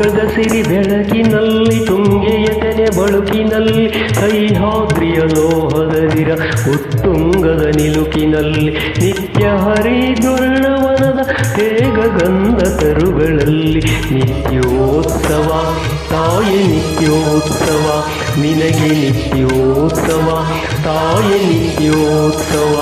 ಜೋಗದ ಸಿರಿ ಬೆಳಕಿನಲ್ಲಿ, ತುಂಗೆಯ ತೆನೆ ಬಳುಕಿನಲ್ಲಿ ಸಹ್ಯಾದ್ರಿಯ ಲೋಹದದಿರ ಉತ್ತುಂಗದ ನಿಲುಕಿನಲ್ಲಿ, ನಿತ್ಯ ಹರಿದ್ವರ್ಣವನದ ತೇಗ ಗಂಧ ತರುಗಳಲ್ಲಿ ನಿತ್ಯೋತ್ಸವ. ತಾಯಿ ನಿತ್ಯೋತ್ಸವ, ನಿನಗೆ ನಿತ್ಯೋತ್ಸವ, ತಾಯಿ ನಿತ್ಯೋತ್ಸವ.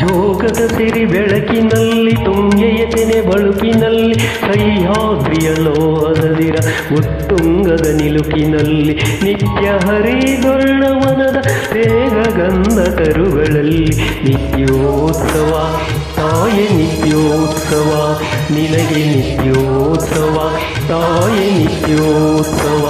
ಜೋಗದ ಸಿರಿ ಬೆಳಕಿನಲ್ಲಿ, ತುಂಗೆಯ ತೆನೆ ಬಳುಕಿನಲ್ಲಿ ಸಹ್ಯಾದ್ರಿಯ ಲೋಹದದಿರ ಉತ್ತುಂಗದ ನಿಲುಕಿನಲ್ಲಿ, ನಿತ್ಯ ಹರಿದೊರ್ಣವನದ ತೇಗ ಗಂಧ ಕರುಗಳಲ್ಲಿ ನಿತ್ಯೋತ್ಸವ, ತಾಯಿ ನಿತ್ಯೋತ್ಸವ, ನಿನಗೆ ನಿತ್ಯೋತ್ಸವ, ತಾಯಿ ನಿತ್ಯೋತ್ಸವ.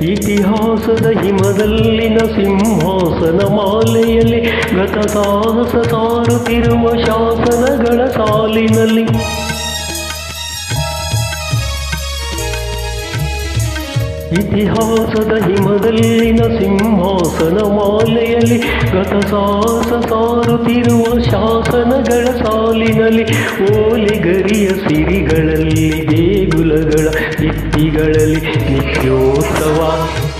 ಇತಿಹಾಸದ ಹಿಮದಲ್ಲಿನ ಸಿಂಹಾಸನ ಮಾಲೆಯಲ್ಲಿ ಗತ ಸಾಹಸ ಸಾರುತ್ತಿರುವ ಶಾಸನಗಳ ಸಾಲಿನಲ್ಲಿ. ಇತಿಹಾಸದ ಹಿಮದಲ್ಲಿನ ಸಿಂಹಾಸನ ಮಾಲೆಯಲ್ಲಿ ಸಾಸ ಸಾರುತ್ತಿರುವ ಶಾಸನಗಳ ಸಾಲಿನಲ್ಲಿ ಓಲಿಗರಿಯ ಸಿರಿಗಳಲ್ಲಿ ದೇಗುಲಗಳ ಭಿತ್ತಿಗಳಲ್ಲಿ ನಿತ್ಯೋತ್ಸವ,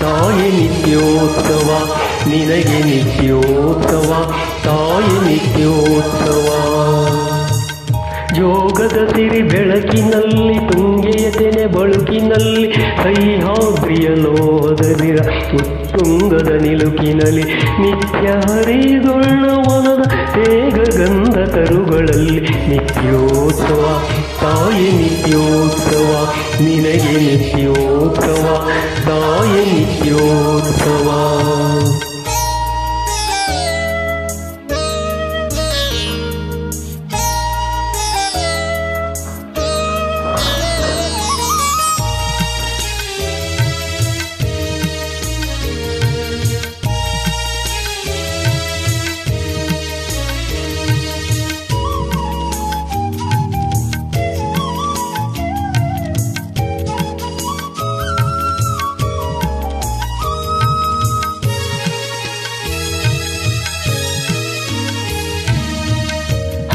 ತಾಯಿ ನಿತ್ಯೋತ್ಸವ, ನಿನಗೆ ನಿತ್ಯೋತ್ಸವ, ತಾಯಿ ನಿತ್ಯೋತ್ಸವ ಜೋಗದ ಸಿರಿ ಬೆಳಕಿನಲ್ಲಿ, ತುಂಗೆಯ ತೆನೆ ಬಳುಕಿನಲ್ಲಿ ಸಹ್ಯಾದ್ರಿಯ ಲೋಹದದಿರ ಉತ್ತುಂಗದ ನಿಲುಕಿನಲ್ಲಿ, ನಿತ್ಯ ಹರಿದೊಳ್ಳವನದ ತೇಗ ಗಂಧ ತರುಗಳಲ್ಲಿ, ನಿತ್ಯೋತ್ಸವ, ತಾಯಿ ನಿತ್ಯೋತ್ಸವ, ನಿನಗೆ ನಿತ್ಯೋತ್ಸವ, ತಾಯಿ ನಿತ್ಯೋತ್ಸವ.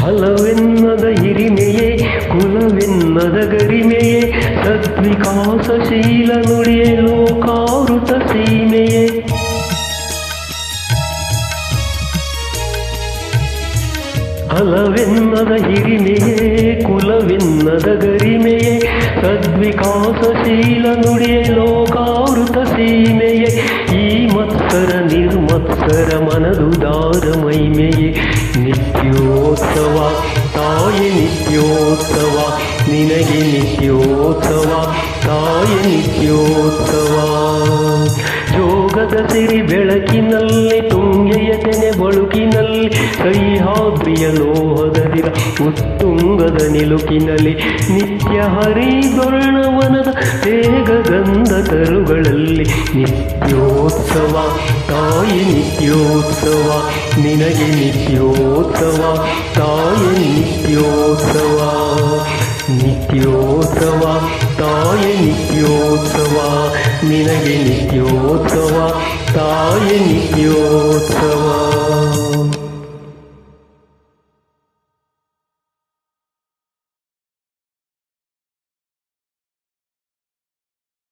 ಹಲವೆನ್ನದ ಹಿರಿಮೆಯೇ, ಕುಲವೆನ್ನದ ಗರಿಮೆಯೇ ಸದ್ವಿಕಾಸಶೀಲ ನುಡಿಯೇ ಲೋಕಾವೃತ ಸೀಮೆಯೇ. ಹಲವೆನ್ನದ ಹಿರಿಮೆಯೇ, ಕುಲವೆನ್ನದ ಗರಿಮೆಯೇ ಸದ್ವಿಕಾಸಶೀಲ ನುಡಿಯೇ ಲೋಕಾವೃತ ಸೀಮೆಯೇ. ಈ ಮತ್ಸರ ನಿರ್ಮತ್ಸರ ಮನದುದಾರ ಮೈಮೆಯೇ ನಿತ್ಯೋತ್ಸವ ನಿನಗೆ ನಿತ್ಯೋತ್ಸವ ತಾಯಿ ನಿತ್ಯೋತ್ಸವ. ಜೋಗದ ಸಿರಿ ಬೆಳಕಿನಲ್ಲಿ ಕೈ ಬಳುಕಿನಲ್ಲಿ ಸಹ್ಯಾದ್ರಿಯ ಲೋಹದದಿರ ಉತ್ತುಂಗದ ನಿಲುಕಿನಲ್ಲಿ, ನಿತ್ಯ ಹರಿದೊರ್ಣವನದ ತೇಗ ಗಂಧ ತರುಗಳಲ್ಲಿ, ನಿತ್ಯೋತ್ಸವ, ತಾಯಿ ನಿತ್ಯೋತ್ಸವ, ನಿನಗೆ ನಿತ್ಯೋತ್ಸವ, ತಾಯಿ ನಿತ್ಯೋತ್ಸವ ನಿತ್ಯೋತ್ಸವ, ತಾಯಿ ನಿತ್ಯೋತ್ಸವ, ನಿನಗೆ ನಿತ್ಯೋತ್ಸವ ತಾಯಿ ನಿತ್ಯೋತ್ಸವ